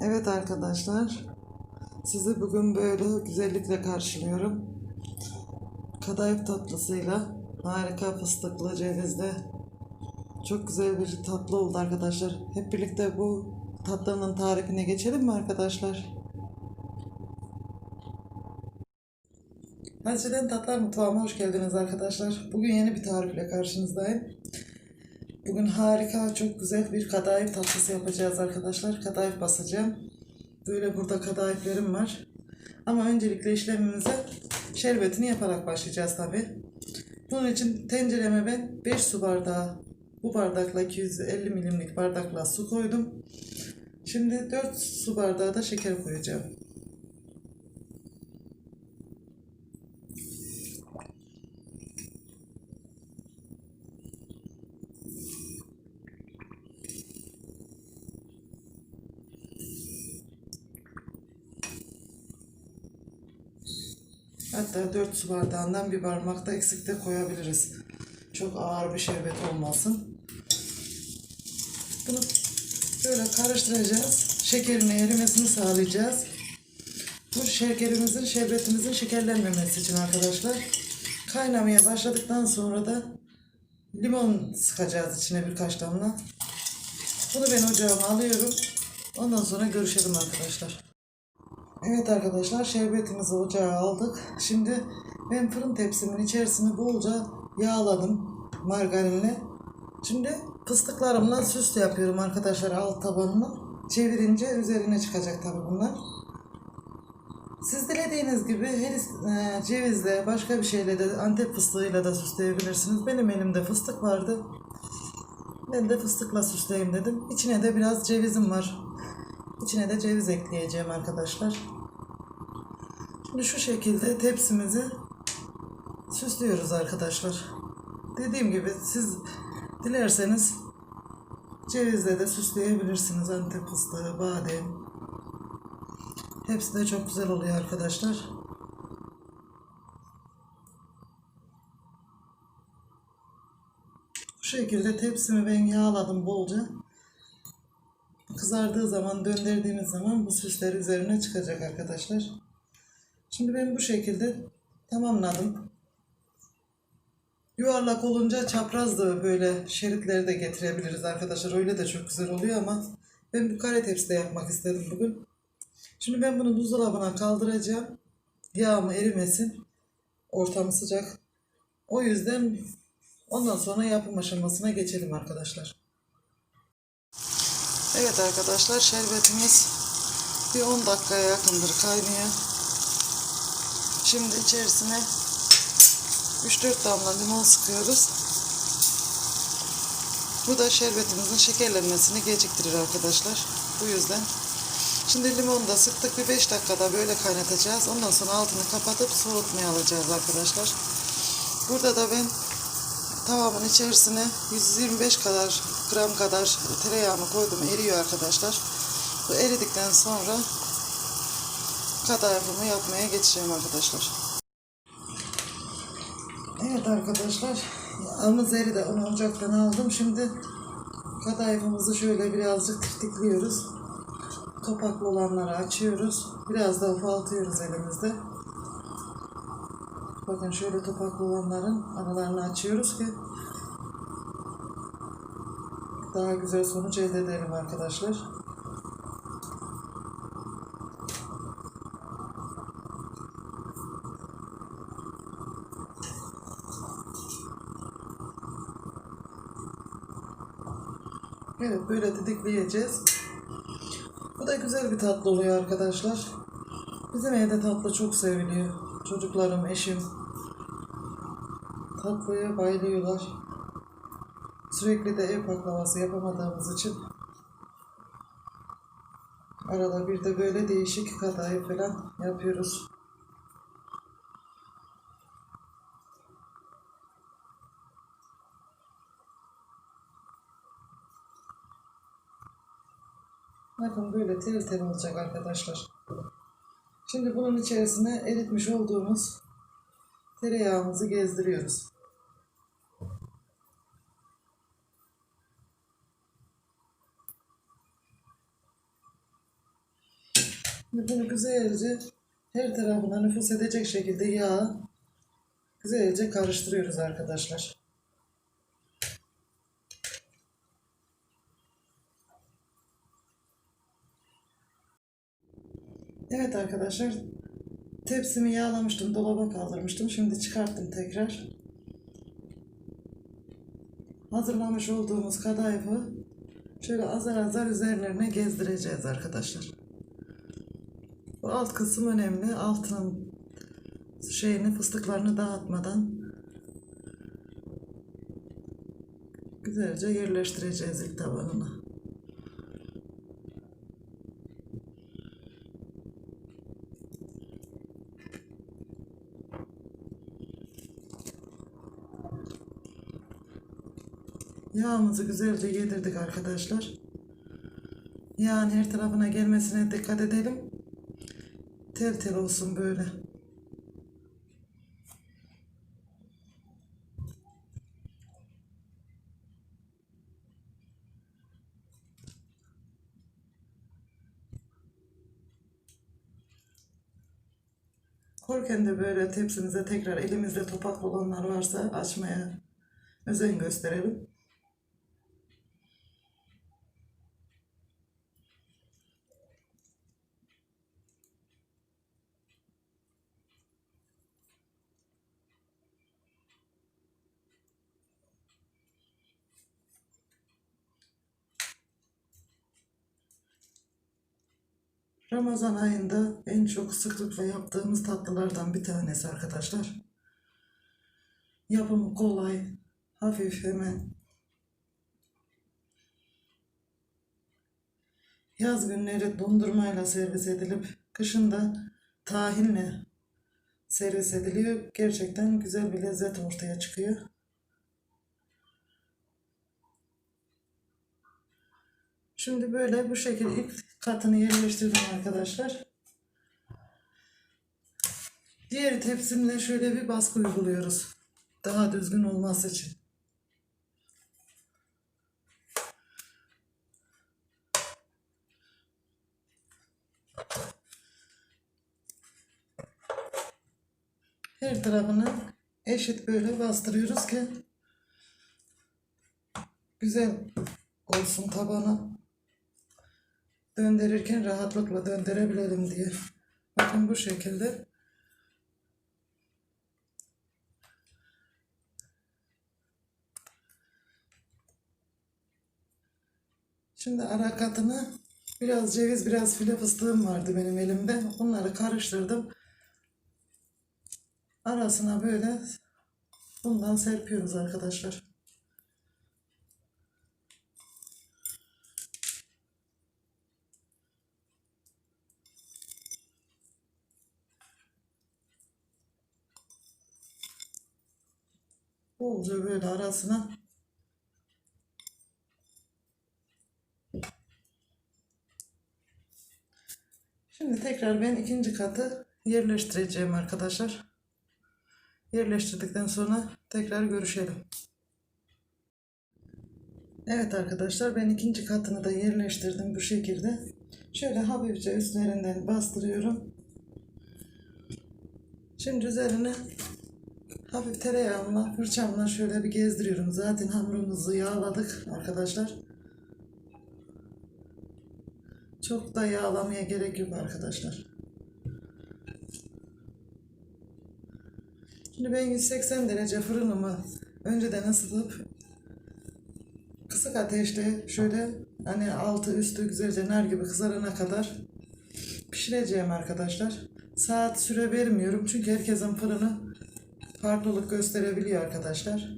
Evet arkadaşlar, sizi bugün böyle güzellikle karşılıyorum. Kadayıf tatlısıyla harika fıstıklı cevizli çok güzel bir tatlı oldu arkadaşlar. Hep birlikte bu tatlının tarifine geçelim mi arkadaşlar? Hacı'den Tatlar Mutfağı'na hoş geldiniz arkadaşlar. Bugün yeni bir tarifle karşınızdayım. Bugün harika, çok güzel bir kadayıf tatlısı yapacağız arkadaşlar. Kadayıf basacağım. Böyle burada kadayıflerim var. Ama öncelikle işlemimize şerbetini yaparak başlayacağız tabi. Bunun için tencereme ben 5 su bardağı bu bardakla 250 milimlik bardakla su koydum. Şimdi 4 su bardağı da şeker koyacağım. Hatta 4 su bardağından bir parmak da eksik de koyabiliriz. Çok ağır bir şerbet olmasın. Bunu böyle karıştıracağız. Şekerin erimesini sağlayacağız. Bu şekerimizin, şerbetimizin şekerlenmemesi için arkadaşlar. Kaynamaya başladıktan sonra da limon sıkacağız içine birkaç damla. Bunu ben ocağıma alıyorum. Ondan sonra görüşelim arkadaşlar. Evet arkadaşlar şerbetimizi ocağa aldık. Şimdi ben fırın tepsimin içerisini bolca yağladım margarinle. Şimdi fıstıklarımla süs yapıyorum arkadaşlar alt tabanını. Çevirince üzerine çıkacak tabi bunlar. Siz dilediğiniz gibi her e, cevizle başka bir şeyle de antep fıstığıyla da süsleyebilirsiniz. Benim elimde fıstık vardı. Ben de fıstıkla süsleyeyim dedim. İçine de biraz cevizim var. İçine de ceviz ekleyeceğim arkadaşlar. Şimdi şu şekilde tepsimizi süslüyoruz arkadaşlar. Dediğim gibi siz dilerseniz cevizle de süsleyebilirsiniz. Antep fıstığı, badem. Hepsi de çok güzel oluyor arkadaşlar. Bu şekilde tepsimi ben yağladım bolca. Kızardığı zaman döndürdüğümüz zaman bu süsler üzerine çıkacak arkadaşlar. Şimdi ben bu şekilde tamamladım. Yuvarlak olunca çapraz da böyle şeritleri de getirebiliriz arkadaşlar. Öyle de çok güzel oluyor ama ben bu kare tepside yapmak istedim bugün. Şimdi ben bunu buzdolabına kaldıracağım. Yağımı erimesin. Ortamı sıcak. O yüzden ondan sonra yapım aşamasına geçelim arkadaşlar. Evet arkadaşlar şerbetimiz bir 10 dakikaya yakındır kaynıyor. Şimdi içerisine 3-4 damla limon sıkıyoruz. Bu da şerbetimizin şekerlenmesini geciktirir arkadaşlar. Bu yüzden. Şimdi limonu da sıktık. Bir 5 dakikada böyle kaynatacağız. Ondan sonra altını kapatıp soğutmaya alacağız arkadaşlar. Burada da ben tavamın içerisine 125 kadar gram kadar tereyağımı koydum. Eriyor arkadaşlar. Bu eridikten sonra kadayıfımı yapmaya geçeceğim arkadaşlar. Evet arkadaşlar. Yağımız eridi. Onu ocaktan aldım. Şimdi kadayıfımızı şöyle birazcık tiftikliyoruz. Topaklı olanları açıyoruz. Biraz da ufaltıyoruz elimizde. Bakın şöyle topaklı olanların aralarını açıyoruz ki daha güzel sonuç elde edelim arkadaşlar. Evet böyle didikleyeceğiz. Bu da güzel bir tatlı oluyor arkadaşlar. Bizim evde tatlı çok seviliyor. Çocuklarım, eşim tatlıya bayılıyorlar. Sürekli de ev baklavası yapamadığımız için arada bir de böyle değişik kadayıf falan yapıyoruz. Bakın böyle tel tel olacak arkadaşlar. Şimdi bunun içerisine eritmiş olduğumuz tereyağımızı gezdiriyoruz. Şimdi bunu güzelce her tarafına nüfus edecek şekilde yağ güzelce karıştırıyoruz arkadaşlar. Evet arkadaşlar tepsimi yağlamıştım dolaba kaldırmıştım. Şimdi çıkarttım tekrar. Hazırlamış olduğumuz kadayıfı şöyle azar azar üzerlerine gezdireceğiz arkadaşlar. Bu alt kısım önemli. Altının şeyini fıstıklarını dağıtmadan güzelce yerleştireceğiz ilk tabanına. Yağımızı güzelce yedirdik arkadaşlar. Yağın her tarafına gelmesine dikkat edelim. Tel tel olsun böyle. Korken de böyle tepsimize tekrar elimizde topak olanlar varsa açmaya özen gösterelim. Ramazan ayında en çok sıklıkla yaptığımız tatlılardan bir tanesi arkadaşlar. Yapımı kolay, hafif hemen. Yaz günleri dondurmayla servis edilip kışın da tahinle servis ediliyor. Gerçekten güzel bir lezzet ortaya çıkıyor. Şimdi böyle bu şekilde ilk katını yerleştirdim arkadaşlar. Diğer tepsimle şöyle bir baskı uyguluyoruz. Daha düzgün olması için. Her tarafını eşit böyle bastırıyoruz ki güzel olsun tabanı döndürürken rahatlıkla döndürebilelim diye. Bakın bu şekilde. Şimdi ara katını biraz ceviz biraz file fıstığım vardı benim elimde. Onları karıştırdım. Arasına böyle bundan serpiyoruz arkadaşlar. Bolca böyle arasına Şimdi tekrar ben ikinci katı yerleştireceğim arkadaşlar. Yerleştirdikten sonra tekrar görüşelim. Evet arkadaşlar ben ikinci katını da yerleştirdim bu şekilde. Şöyle hafifçe üstlerinden bastırıyorum. Şimdi üzerine Hafif tereyağımla, fırçamla şöyle bir gezdiriyorum. Zaten hamurumuzu yağladık arkadaşlar. Çok da yağlamaya gerek yok arkadaşlar. Şimdi ben 180 derece fırınımı önceden ısıtıp kısık ateşte şöyle hani altı üstü güzelce nar gibi kızarana kadar pişireceğim arkadaşlar. Saat süre vermiyorum çünkü herkesin fırını farklılık gösterebiliyor arkadaşlar.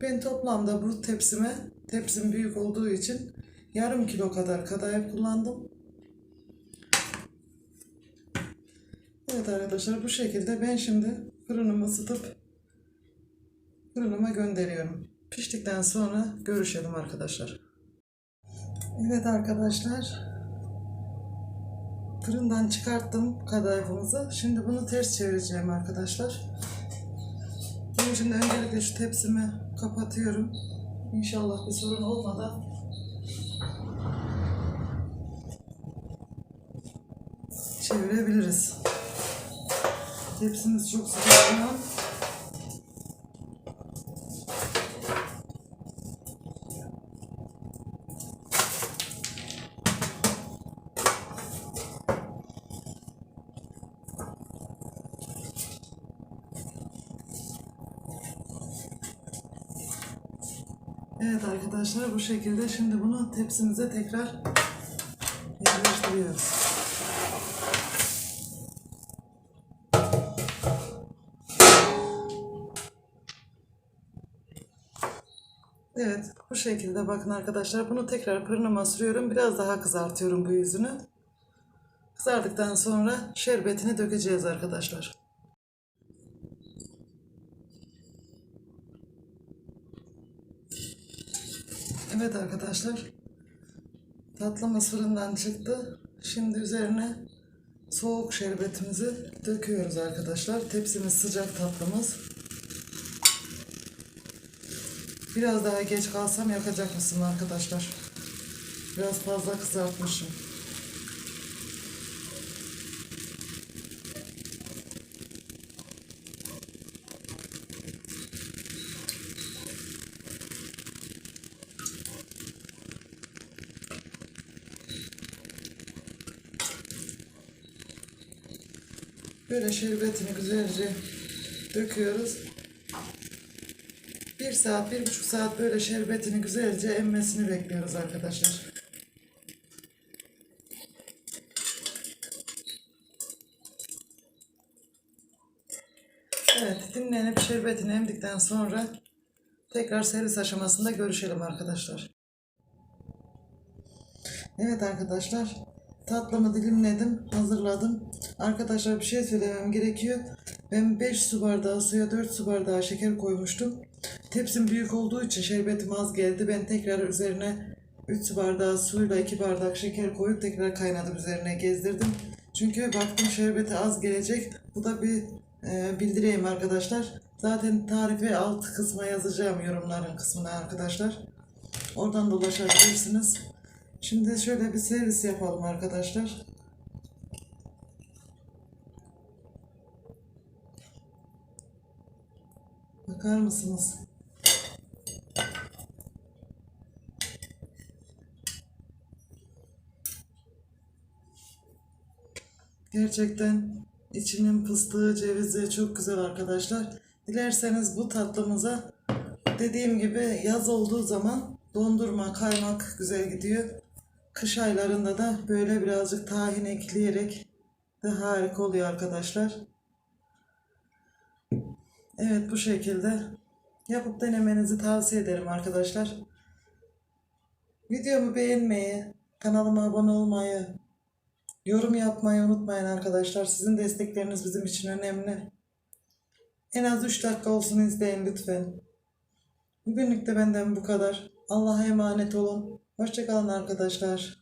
Ben toplamda bu tepsime, tepsim büyük olduğu için yarım kilo kadar kadayıf kullandım. Evet arkadaşlar bu şekilde ben şimdi fırınımı ısıtıp fırınıma gönderiyorum. Piştikten sonra görüşelim arkadaşlar. Evet arkadaşlar fırından çıkarttım kadayıfımızı. Şimdi bunu ters çevireceğim arkadaşlar. Bunun için öncelikle şu tepsimi kapatıyorum. İnşallah bir sorun olmadan çevirebiliriz. Tepsimiz çok sıcak Evet arkadaşlar bu şekilde şimdi bunu tepsimize tekrar yerleştiriyoruz. Evet bu şekilde bakın arkadaşlar bunu tekrar fırınıma sürüyorum. Biraz daha kızartıyorum bu yüzünü. Kızardıktan sonra şerbetini dökeceğiz arkadaşlar. Evet arkadaşlar. Tatlımız fırından çıktı. Şimdi üzerine soğuk şerbetimizi döküyoruz arkadaşlar. Tepsimiz sıcak tatlımız. Biraz daha geç kalsam yakacak mısın arkadaşlar? Biraz fazla kızartmışım. Böyle şerbetini güzelce döküyoruz. Bir saat, bir buçuk saat böyle şerbetini güzelce emmesini bekliyoruz arkadaşlar. Evet, dinlenip şerbetini emdikten sonra tekrar servis aşamasında görüşelim arkadaşlar. Evet arkadaşlar, tatlımı dilimledim, hazırladım. Arkadaşlar bir şey söylemem gerekiyor. Ben 5 su bardağı suya 4 su bardağı şeker koymuştum. Tepsim büyük olduğu için şerbetim az geldi. Ben tekrar üzerine 3 su bardağı suyla 2 bardak şeker koyup tekrar kaynadım üzerine gezdirdim. Çünkü baktım şerbeti az gelecek. Bu da bir e, bildireyim arkadaşlar. Zaten tarifi alt kısma yazacağım yorumların kısmına arkadaşlar. Oradan da ulaşabilirsiniz. Şimdi şöyle bir servis yapalım arkadaşlar. Bakar mısınız? Gerçekten içinin fıstığı, cevizi çok güzel arkadaşlar. Dilerseniz bu tatlımıza dediğim gibi yaz olduğu zaman dondurma, kaymak güzel gidiyor. Kış aylarında da böyle birazcık tahin ekleyerek de harika oluyor arkadaşlar. Evet bu şekilde yapıp denemenizi tavsiye ederim arkadaşlar. Videomu beğenmeyi, kanalıma abone olmayı, yorum yapmayı unutmayın arkadaşlar. Sizin destekleriniz bizim için önemli. En az 3 dakika olsun izleyin lütfen. Bugünlük de benden bu kadar. Allah'a emanet olun. Hoşçakalın arkadaşlar.